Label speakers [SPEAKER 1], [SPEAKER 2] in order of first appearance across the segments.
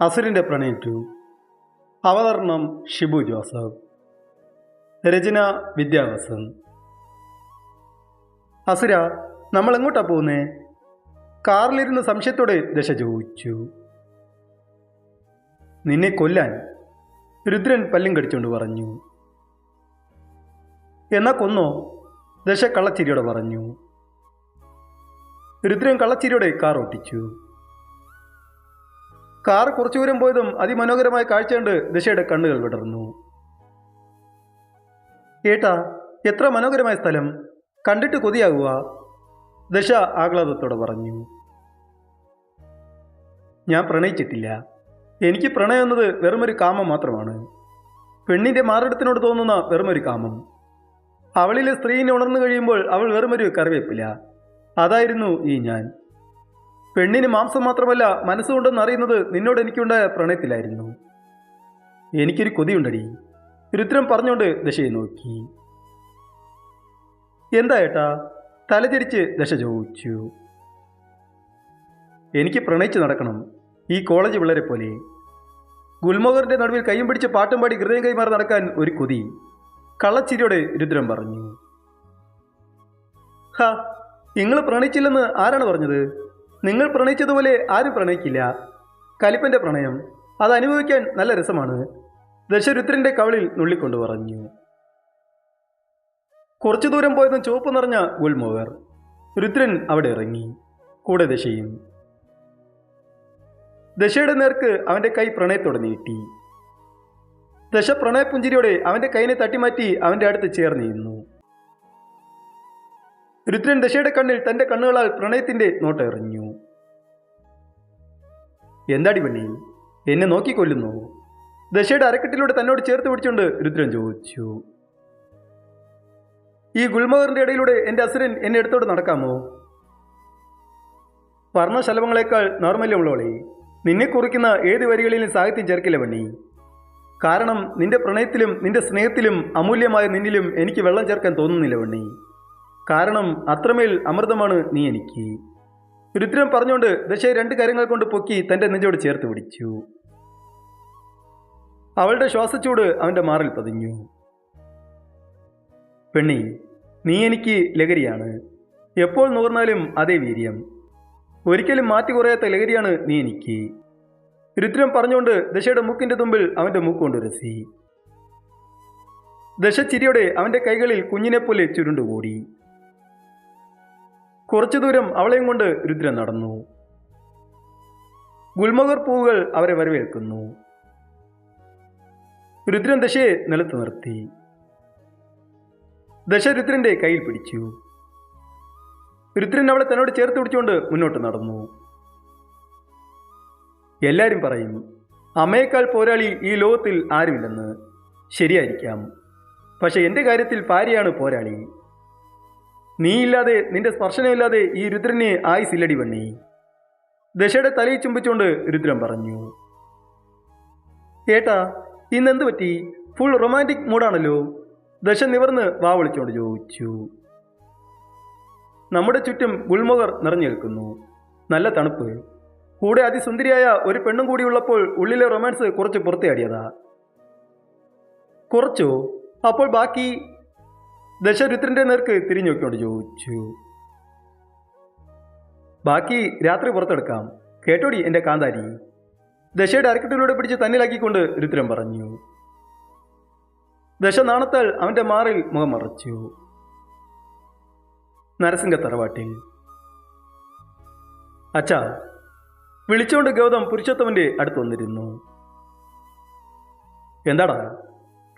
[SPEAKER 1] അസുരന്റെ പ്രണയം ടു അവതരണം ഷിബു ജോസഫ്. രചന വിദ്യാവസൻ അസുര നമ്മൾ എങ്ങോട്ടാ പോകുന്നേ കാറിലിരുന്ന് സംശയത്തോടെ ദശ ചോദിച്ചു. നിന്നെ കൊല്ലാൻ രുദ്രൻ പല്ലും കടിച്ചുകൊണ്ട് പറഞ്ഞു. എന്നാ കൊന്നോ? ദശ കള്ളച്ചിരിയോടെ പറഞ്ഞു. രുദ്രൻ കള്ളച്ചിരിയോടെ കാർ ഓട്ടിച്ചു കാർ കുറച്ചു ദൂരം പോയതും അതിമനോഹരമായ കാഴ്ച കണ്ട് ദശയുടെ കണ്ണുകൾ വിടർന്നു. ഏട്ടാ എത്ര മനോഹരമായ സ്ഥലം. കണ്ടിട്ട് കൊതിയാകുക ദശ ആഹ്ലാദത്തോടെ പറഞ്ഞു. ഞാൻ പ്രണയിച്ചിട്ടില്ല. എനിക്ക് പ്രണയം എന്നത് വെറുമൊരു കാമം മാത്രമാണ്. പെണ്ണിന്റെ മാറിടത്തിനോട് തോന്നുന്ന വെറുമൊരു കാമം. അവളിലെ സ്ത്രീനെ ഉണർന്നു കഴിയുമ്പോൾ അവൾ വെറുമൊരു കറിവേപ്പില്ല അതായിരുന്നു ഈ ഞാൻ. പെണ്ണിന് മാംസം മാത്രമല്ല മനസ്സുകൊണ്ടെന്ന് അറിയുന്നത് നിന്നോട് എനിക്കുണ്ടായ പ്രണയത്തിലായിരുന്നു. എനിക്കൊരു കൊതിയുണ്ടടി. രുദ്രം പറഞ്ഞുകൊണ്ട് ദശയെ നോക്കി. എന്താ ഏട്ടാ? തലചരിച്ച് ദശ ചോദിച്ചു. എനിക്ക് പ്രണയിച്ച് നടക്കണം. ഈ കോളേജ് പിള്ളേരെ പോലെ. ഗുൽമോഹറിന്റെ നടുവിൽ കൈയും പിടിച്ച് പാട്ടും പാടി ഹൃദയം കൈമാറി നടക്കാൻ ഒരു കൊതി. കള്ളച്ചിരിയോടെ രുദ്രം പറഞ്ഞു. ഹാ നിങ്ങൾ പ്രണയിച്ചില്ലെന്ന് ആരാണ് പറഞ്ഞത്? നിങ്ങൾ പ്രണയിച്ചതുപോലെ ആരും പ്രണയിക്കില്ല. കലിപ്പന്റെ പ്രണയം അത് അനുഭവിക്കാൻ നല്ല രസമാണ്. ദശരുദ്രന്റെ കവളിൽ നുള്ളിക്കൊണ്ട് പറഞ്ഞു. കുറച്ചു ദൂരം പോയതും ചുവപ്പ് നിറഞ്ഞ ഗുൽമോവർ രുദ്രൻ അവിടെ ഇറങ്ങി. കൂടെ ദശയും. ദശയുടെ നേർക്ക് അവന്റെ കൈ പ്രണയത്തോടെ നീട്ടി. ദശ പ്രണയപുഞ്ചിരിയോടെ അവന്റെ കൈനെ തട്ടിമാറ്റി അവന്റെ അടുത്ത് ചേർന്നിരുന്നു രുദ്രൻ ദശയുടെ കണ്ണിൽ തന്റെ കണ്ണുകളാൽ പ്രണയത്തിന്റെ നോട്ടെറിഞ്ഞു എന്താടി പെണ്ണി? എന്നെ നോക്കിക്കൊല്ലുന്നു ദശയുടെ അരക്കെട്ടിലൂടെ തന്നോട് ചേർത്ത് പിടിച്ചുകൊണ്ട് രുദ്രൻ ചോദിച്ചു. ഈ ഗുൽമോഹറിന്റെ ഇടയിലൂടെ എന്റെ അസുരൻ എന്നെ എടുത്തോട്ട് നടക്കാമോ? വർണശലഭങ്ങളെക്കാൾ നോർമല്യമുള്ളവളെ നിന്നെ കുറിക്കുന്ന ഏത് വരികളിലും സാഹിത്യം ചേർക്കില്ല പെണ്ണി. കാരണം നിന്റെ പ്രണയത്തിലും നിന്റെ സ്നേഹത്തിലും അമൂല്യമായ നിന്നിലും എനിക്ക് വെള്ളം ചേർക്കാൻ തോന്നുന്നില്ല പെണ്ണി. കാരണം അത്രമേൽ അമൃതമാണ് നീ എനിക്ക്. രുദ്രൻ പറഞ്ഞുകൊണ്ട് ദശയെ രണ്ട് കാര്യങ്ങൾ കൊണ്ട് പൊക്കി തന്റെ നെഞ്ചോട് ചേർത്ത് പിടിച്ചു. അവളുടെ ശ്വാസച്ചൂട് അവന്റെ മാറിൽ പതിഞ്ഞു. പെണ്ണി നീ എനിക്ക് ലഹരിയാണ്. എപ്പോൾ നുകർന്നാലും അതേ വീര്യം. ഒരിക്കലും മാറ്റി കുറയാത്ത ലഹരിയാണ് നീ എനിക്ക്. രുദ്രം പറഞ്ഞുകൊണ്ട് ദശയുടെ മൂക്കിന്റെ തുമ്പിൽ അവന്റെ മൂക്ക് കൊണ്ട് ഉരസി. ദശ ചിരിയോടെ അവന്റെ കൈകളിൽ കുഞ്ഞിനെപ്പോലെ ചുരുണ്ടുകൂടി. കുറച്ചു ദൂരം അവളെയും കൊണ്ട് രുദ്രൻ നടന്നു. ഗുൽമോഹർ പൂവുകൾ അവരെ വരവേൽക്കുന്നു. രുദ്രൻ ദശയെ നിലത്ത് നിർത്തി. ദശ രുദ്രന്റെ കയ്യിൽ പിടിച്ചു. രുദ്രൻ അവളെ തന്നോട് ചേർത്ത് പിടിച്ചുകൊണ്ട് മുന്നോട്ട് നടന്നു. എല്ലാരും പറയും അമ്മയേക്കാൾ പോരാളി ഈ ലോകത്തിൽ ആരുമില്ലെന്ന്. ശരിയായിരിക്കാം. പക്ഷെ എന്റെ കാര്യത്തിൽ ഭാര്യയാണ് പോരാളി. നീയില്ലാതെ നിന്റെ സ്പർശനമില്ലാതെ ഈ രുദ്രനെ ആയുസില്ലടി വണ്ണി ദശയുടെ തലയിൽ ചുംബിച്ചുകൊണ്ട് രുദ്രൻ പറഞ്ഞു ഏട്ടാ ഇന്നെന്ത് പറ്റി? ഫുൾ റൊമാന്റിക് മൂഡാണല്ലോ ദശ നിവർന്ന് വാവളിച്ചോണ്ട് ചോദിച്ചു. നമ്മുടെ ചുറ്റും ഗുൾമുഖർ നിറഞ്ഞു നിൽക്കുന്നു. നല്ല തണുപ്പ്. കൂടെ അതിസുന്ദരിയായ ഒരു പെണ്ണും കൂടി ഉള്ളപ്പോൾ ഉള്ളിലെ റൊമാൻസ് കുറച്ച് പുറത്തേടിയതാ കുറച്ചോ? അപ്പോൾ ബാക്കി ദശരുദ്രന്റെ നേർക്ക് തിരിഞ്ഞു നോക്കിക്കൊണ്ട് ചോദിച്ചു ബാക്കി രാത്രി പുറത്തെടുക്കാം. കേട്ടോടി എന്റെ കാന്താരി? ദശയുടെ അരക്കെട്ടിലൂടെ പിടിച്ച് തന്നിലാക്കിക്കൊണ്ട് രുദ്രൻ പറഞ്ഞു. ദശ നാണത്താൽ അവന്റെ മാറിൽ മുഖം മറച്ചു. നരസിംഹ തറവാട്ടിൽ അച്ഛാ വിളിച്ചുകൊണ്ട് ഗൗതം പുരുഷോത്തമന്റെ അടുത്ത് വന്നിരുന്നു. എന്താടാ?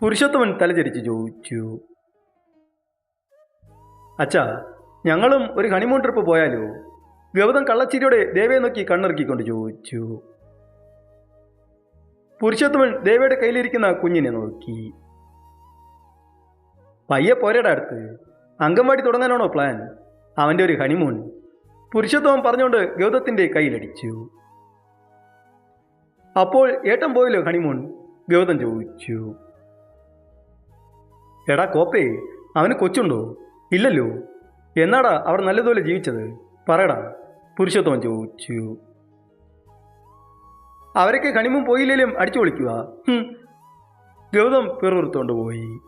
[SPEAKER 1] പുരുഷോത്തമൻ തലചരിച്ച് ചോദിച്ചു അച്ഛാ ഞങ്ങളും ഒരു ഹണിമൂൺ ട്രിപ്പ് പോയാലോ? ഗൗതം കള്ളച്ചിരിയോടെ ദേവയെ നോക്കി കണ്ണിറക്കിക്കൊണ്ട് ചോദിച്ചു. പുരുഷോത്തമൻ ദേവയുടെ കയ്യിലിരിക്കുന്ന കുഞ്ഞിനെ നോക്കി. പയ്യെ പോരയുടെ അടുത്ത്. അംഗൻവാടി തുടങ്ങാനാണോ പ്ലാൻ അവന്റെ ഒരു ഹണിമൂൺ പുരുഷോത്തമൻ പറഞ്ഞുകൊണ്ട് ഗൗതത്തിന്റെ കയ്യിലടിച്ചു. അപ്പോൾ ഏട്ടൻ പോയല്ലോ ഹണിമൂൺ ഗൗതം ചോദിച്ചു. എടാ കോപ്പേ അവന് കൊച്ചുണ്ടോ? ഇല്ലല്ലോ. എന്നാടാ അവർ നല്ലതുപോലെ ജീവിച്ചത്? പറയടാ. പുരുഷോത്തമൻ ചോദിച്ചു. അവരൊക്കെ കണിമും പോയില്ലേലും അടിച്ചു വിളിക്കുക. ഗൗതം പിറുവിറുത്തോണ്ട് പോയി.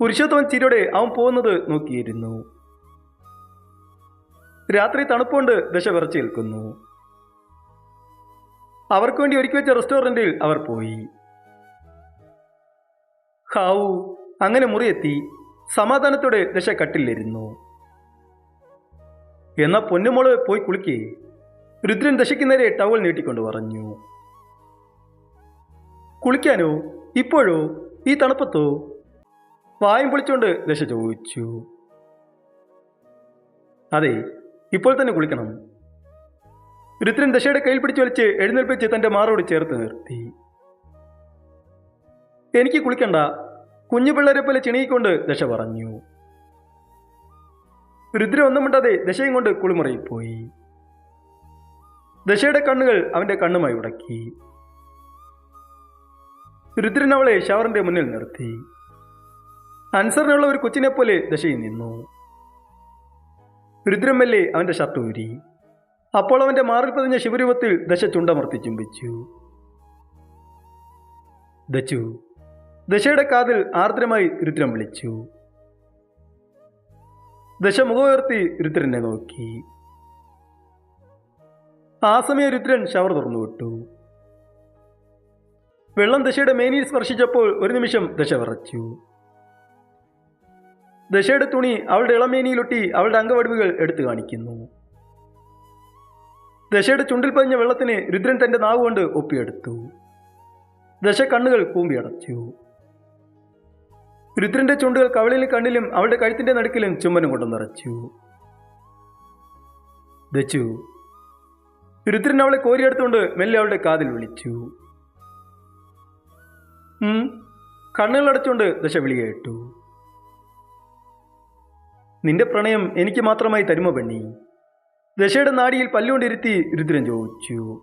[SPEAKER 1] പുരുഷോത്തമൻ ചിരിയോടെ അവൻ പോകുന്നത് നോക്കിയിരുന്നു. രാത്രി തണുപ്പുകൊണ്ട് ദശ വിറച്ചു നിൽക്കുന്നു അവർക്ക് വേണ്ടി ഒരുക്കി വെച്ച റെസ്റ്റോറന്റിൽ അവർ പോയി. ഹാവു അങ്ങനെ മുറിയെത്തി. സമാധാനത്തോടെ ദശ കട്ടിലിരുന്നു എന്നാ പൊന്നുമോൾ പോയി കുളിക്കേ. രുദ്രൻ ദശയ്ക്ക് നേരെ ടവൽ നീട്ടിക്കൊണ്ട് പറഞ്ഞു. കുളിക്കാനോ? ഇപ്പോഴോ? ഈ തണുപ്പത്തോ? വായും പൊളിച്ചുകൊണ്ട് ദശ ചോദിച്ചു. അതെ ഇപ്പോൾ തന്നെ കുളിക്കണം. രുദ്രൻ ദശയുടെ കയ്യിൽ പിടിച്ചു വലിച്ച് എഴുന്നേൽപ്പിച്ച് തന്റെ മാറോട് ചേർത്ത് നിർത്തി. എനിക്ക് കുളിക്കണ്ട കുഞ്ഞു പിള്ളേരെ പോലെ ചിണയിക്കൊണ്ട് ദശ പറഞ്ഞു. രുദ്ര ഒന്നും മിണ്ടാതെ ദശയും കൊണ്ട് കുളിമുറയിൽ പോയി. ദശയുടെ കണ്ണുകൾ അവന്റെ കണ്ണുമായി ഉടക്കി. രുദ്രൻ അവളെ ഷവറിന്റെ മുന്നിൽ നിർത്തി. അൻസറിനുള്ള ഒരു കൊച്ചിനെ പോലെ ദശയിൽ നിന്നു. രുദ്രൻ മെല്ലെ അവന്റെ ഷർട്ട് ഊരി. അപ്പോൾ അവന്റെ മാറിൽ പതിഞ്ഞ ശിവരൂപത്തിൽ ദശ ചുണ്ടമർത്തി ചുംബിച്ചു. ദച്ചു ദശയുടെ കാതിൽ ആർദ്രമായി രുദ്രം വിളിച്ചു. ദശ മുഖമുയർത്തി രുദ്രനെ നോക്കി. ആ സമയം രുദ്രൻ ഷവർ തുറന്നു വിട്ടു. വെള്ളം ദശയുടെ മേനിയിൽ സ്പർശിച്ചപ്പോൾ ഒരു നിമിഷം ദശ വിറച്ചു. ദശയുടെ തുണി അവളുടെ ഇളമേനിയിലൊട്ടി അവളുടെ അംഗവടിവുകൾ എടുത്തു കാണിക്കുന്നു. ദശയുടെ ചുണ്ടിൽ പതിഞ്ഞ വെള്ളത്തിന് രുദ്രൻ തന്റെ നാവ് കൊണ്ട് ഒപ്പിയെടുത്തു. ദശ കണ്ണുകൾ കൂമ്പിയടച്ചു. രുദ്രന്റെ ചുണ്ടുകൾ കവളിലും കണ്ണിലും അവളുടെ കഴുത്തിന്റെ നടുക്കിലും ചുമ്മനും കൊണ്ട് നിറച്ചു. വെച്ചു. രുദ്രൻ അവളെ കോരിയെടുത്തുകൊണ്ട് മെല്ലെ അവളുടെ കാതിൽ വിളിച്ചു. കണ്ണുകളടച്ചുകൊണ്ട് ദശ വിളി കേട്ടു നിന്റെ പ്രണയം എനിക്ക് മാത്രമായി തരുമോ പെണ്ണി ദശയുടെ നാടിയിൽ പല്ലുകൊണ്ടിരുത്തി രുദ്രൻ ചോദിച്ചു.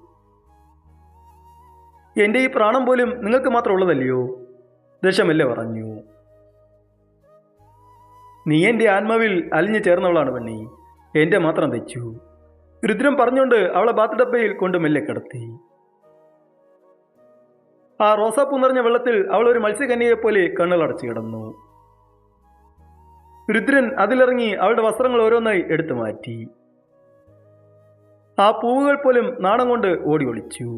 [SPEAKER 1] എന്റെ ഈ പ്രാണം പോലും നിങ്ങൾക്ക് മാത്രം ഉള്ളതല്ലയോ? ദശമല്ലേ പറഞ്ഞു. നീ എന്റെ ആത്മാവിൽ അലിഞ്ഞു ചേർന്നവളാണ് പെണ്ണി എന്റെ മാത്രം തെച്ചു രുദ്രം പറഞ്ഞുകൊണ്ട് അവളെ ബാത്ത് ഡബ്ബയിൽ കൊണ്ട് മെല്ലെ കിടത്തി. ആ റോസാപ്പൂ നിറഞ്ഞ വെള്ളത്തിൽ അവൾ ഒരു മത്സ്യകന്യയെപ്പോലെ കണ്ണുകളടച്ചു കിടന്നു. രുദ്രൻ അതിലിറങ്ങി അവളുടെ വസ്ത്രങ്ങൾ ഓരോന്നായി എടുത്തു മാറ്റി. ആ പൂവുകൾ പോലും നാണം കൊണ്ട് ഓടി ഒളിച്ചു.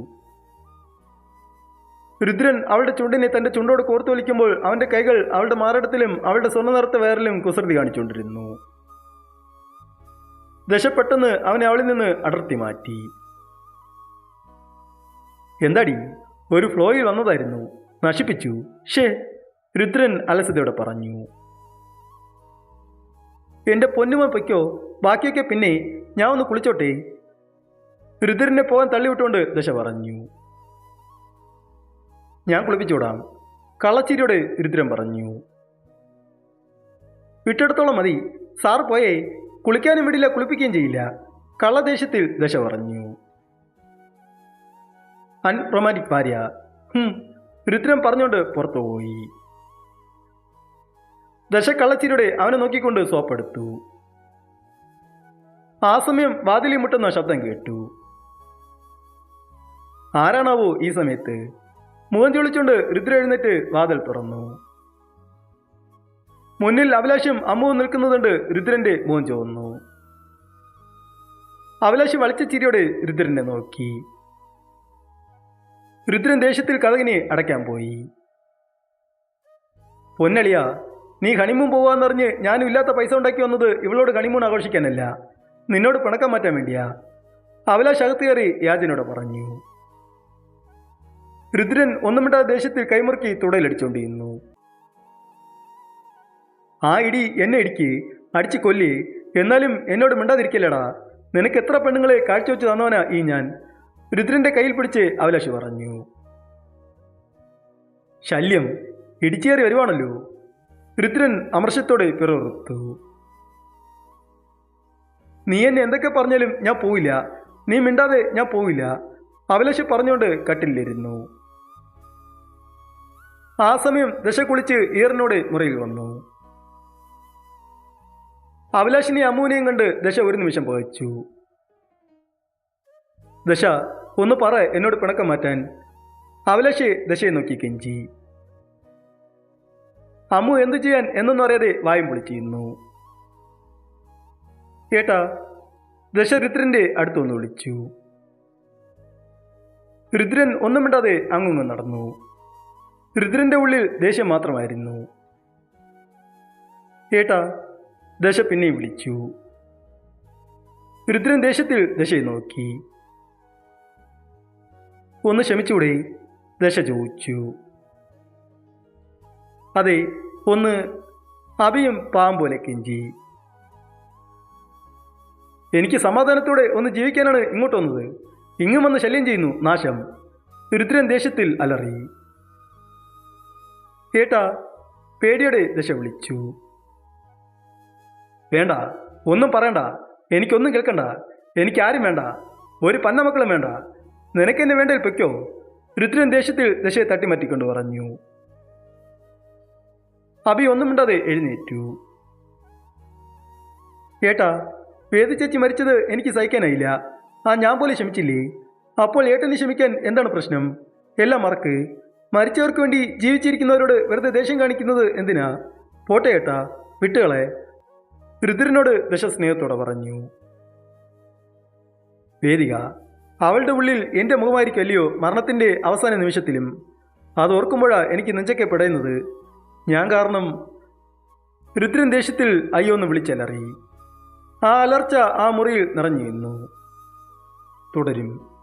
[SPEAKER 1] രുദ്രൻ അവളുടെ ചുണ്ടിനെ തന്റെ ചുണ്ടോട് കോർത്തു വലിക്കുമ്പോൾ അവന്റെ കൈകൾ അവളുടെ മാറിടത്തിലും അവളുടെ സ്വർണ നിറത്തെ വേറിലും കുസൃതി കാണിച്ചുകൊണ്ടിരുന്നു. ദശ പെട്ടെന്ന് അവനെ അവളിൽ നിന്ന് അടർത്തി മാറ്റി. എന്താടി? ഒരു ഫ്ലോയിൽ വന്നതായിരുന്നു. നശിപ്പിച്ചു. ഷേ രുദ്രൻ അലസതയോടെ പറഞ്ഞു. എന്റെ പൊന്നുമ പൊയ്ക്കോ ബാക്കിയൊക്കെ പിന്നെ ഞാൻ ഒന്ന് കുളിച്ചോട്ടെ? രുദ്രനെ പോകാൻ തള്ളിവിട്ടുകൊണ്ട് ദശ പറഞ്ഞു. ഞാൻ കുളിപ്പിച്ചുവിടാം. കള്ളച്ചിരിയോട് രുദ്രൻ പറഞ്ഞു. വിട്ടെടുത്തോളം മതി. സാർ പോയേ കുളിക്കാനും വിടില്ല കുളിപ്പിക്കുകയും ചെയ്യില്ല. കള്ളദേശത്തിൽ ദശ പറഞ്ഞു. അൺറൊമാന്റിക് ഭാര്യ. രുദ്രം പറഞ്ഞുകൊണ്ട് പുറത്തു പോയി ദശ കള്ളച്ചിരിയുടെ അവനെ നോക്കിക്കൊണ്ട് സോപ്പെടുത്തു. ആ സമയം വാതിലി മുട്ടുന്ന ശബ്ദം കേട്ടു. ആരാണാവോ ഈ സമയത്ത്? മുഖം ചൊളിച്ചുകൊണ്ട് രുദ്ര എഴുന്നേറ്റ് വാതിൽ തുറന്നു. മുന്നിൽ അഭിലാഷും അമ്മുവും നിൽക്കുന്നതുകൊണ്ട് രുദ്രന്റെ മുഖം ചുവന്നു. അഭിലാഷ് വളിച്ച ചിരിയോടെ രുദ്രനെ നോക്കി. രുദ്രൻ ദേഷ്യത്തിൽ കഥകിനെ അടയ്ക്കാൻ പോയി. പൊന്നളിയ നീ ഹണിമൂൺ പോവാന്നറിഞ്ഞ് ഞാനും ഇല്ലാത്ത പൈസ ഉണ്ടാക്കി വന്നത് ഇവളോട് ഹണിമൂൺ ആഘോഷിക്കാനല്ല. നിന്നോട് പിണക്കം മാറ്റാൻ വേണ്ടിയാ. അഭിലാഷ് അകത്ത് കയറി യാജിനോട് പറഞ്ഞു. രുദ്രൻ ഒന്നും മിണ്ടാതെ ദേഷ്യത്തിൽ കൈമുറുക്കി തുടയിലടിച്ചുകൊണ്ടിരുന്നു ആ ഇടി എന്നെ ഇടിക്ക് അടിച്ച് കൊല്ലി. എന്നാലും എന്നോട് മിണ്ടാതിരിക്കില്ലടാ. നിനക്ക് എത്ര പെണ്ണുങ്ങളെ കാഴ്ചവെച്ച് തന്നവനാ ഈ ഞാൻ? രുദ്രന്റെ കയ്യിൽ പിടിച്ച് അഭിലാഷ് പറഞ്ഞു. ശല്യം ഇടിച്ചേറി വരുവാണല്ലോ. രുദ്രൻ അമർഷത്തോടെ പിറർത്തു നീ എന്നെ എന്തൊക്കെ പറഞ്ഞാലും ഞാൻ പോവില്ല. നീ മിണ്ടാതെ ഞാൻ പോവില്ല. അഭിലാഷ് പറഞ്ഞുകൊണ്ട് കട്ടിലിരുന്നു ആ സമയം ദശ കുളിച്ച് ഈറിനോട് മുറിയിൽ വന്നു. അഭിലാഷിനെ അമ്മൂനെയും കണ്ട് ദശ ഒരു നിമിഷം പകച്ചു. ദശ ഒന്ന് പറ എന്നോട് പിണക്കം മാറ്റാൻ. അഭിലാഷ് ദശയെ നോക്കി കെഞ്ചി. അമ്മു എന്തു ചെയ്യാൻ? എന്നൊന്നും അറിയാതെ വായും പൊളിച്ചിരുന്നു. ഏട്ടാ ദശ രുദ്രന്റെ അടുത്തൊന്ന് വിളിച്ചു. രുദ്രൻ ഒന്നും മിണ്ടാതെ അങ്ങുങ്ങ് നടന്നു. രുദ്രന്റെ ഉള്ളിൽ ദേഷ്യം മാത്രമായിരുന്നു. ഏട്ടാ ദശ പിന്നെയും വിളിച്ചു. രുദ്രൻ ദേഷ്യത്തിൽ ദശയെ നോക്കി. ഒന്ന് ക്ഷമിച്ചൂടെ ദശ ചോദിച്ചു. അതെ ഒന്ന് അഭിയും പാമ്പോലെ പോലെ കെഞ്ചി. എനിക്ക് സമാധാനത്തോടെ ഒന്ന് ജീവിക്കാനാണ് ഇങ്ങോട്ട് വന്നത്. ഇങ്ങും വന്ന് ശല്യം ചെയ്യുന്നു നാശം. രുദ്രൻ ദേഷ്യത്തിൽ അലറി. ഏട്ടാ പേടിയോടെ ദശ വിളിച്ചു. വേണ്ട ഒന്നും പറയണ്ട. എനിക്കൊന്നും കേൾക്കണ്ട. എനിക്കാരും വേണ്ട. ഒരു പന്ന മക്കളും വേണ്ട. നിനക്കെന്നെ വേണ്ടയിൽ പൊയ്ക്കോ. രുദ്രൻ ദേഷ്യത്തിൽ ദശയെ തട്ടിമാറ്റിക്കൊണ്ട് പറഞ്ഞു. അഭി ഒന്നും മിണ്ടാതെ എഴുന്നേറ്റു. ഏട്ടാ വേദ ചേച്ചി മരിച്ചത് എനിക്ക് സഹിക്കാനായില്ല. ആ ഞാൻ പോലെ ക്ഷമിച്ചില്ലേ? അപ്പോൾ ഏട്ടനെ ക്ഷമിക്കാൻ എന്താണ് പ്രശ്നം? എല്ലാം മറക്ക്. മരിച്ചവർക്ക് വേണ്ടി ജീവിച്ചിരിക്കുന്നവരോട് വെറുതെ ദേഷ്യം കാണിക്കുന്നത് എന്തിനാ? പോട്ടെ ഏട്ടാ വിട്ടുകളെ. രുദ്രനോട് ദശ സ്നേഹത്തോടെ പറഞ്ഞു. വേദിക അവളുടെ ഉള്ളിൽ എന്റെ മുഖമായിരിക്കുമല്ലയോ മരണത്തിന്റെ അവസാന നിമിഷത്തിലും? അത് ഓർക്കുമ്പോഴാണ് എനിക്ക് നെഞ്ചൊക്കെ പെടയുന്നത്. ഞാൻ കാരണം രുദ്രൻ ദേഷ്യത്തിൽ അയ്യോ എന്ന് വിളിച്ചലറി. ആ അലർച്ച ആ മുറിയിൽ നിറഞ്ഞു നിന്നു. തുടരും.